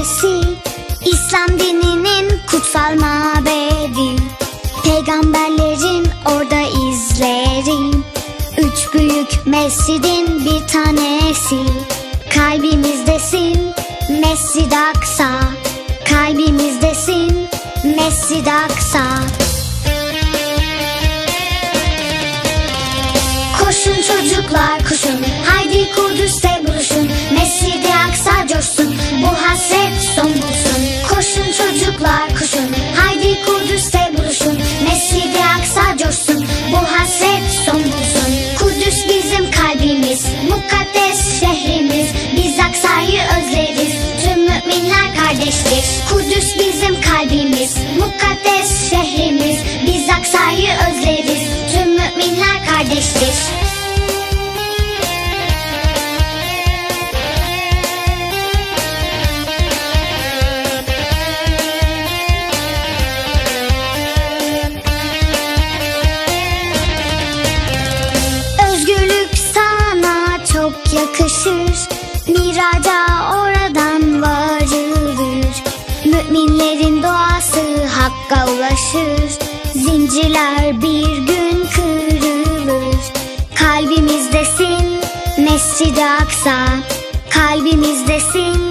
Kilisesi İslam dininin kutsal mabedi. Peygamberlerin orada izlerim Üç büyük mescidin bir tanesi. Kalbimizdesin Mescid Aksa. Kalbimizdesin Mescid Aksa. Koşun çocuklar çocuklar koşun Haydi Kudüs'te buluşun Mescid-i Aksa coşsun. Bu hasret son bulsun. Kudüs bizim kalbimiz. Mukaddes şehrimiz. Biz Aksa'yı özleriz. Tüm müminler kardeştir. Kudüs bizim kalbimiz. Mukaddes şehrimiz. Biz Aksa'yı özleriz Müminlerin doğası hakka ulaşır. Zincirler bir gün kırılır. Kalbimizdesin Mescid-i Aksa. Kalbimizdesin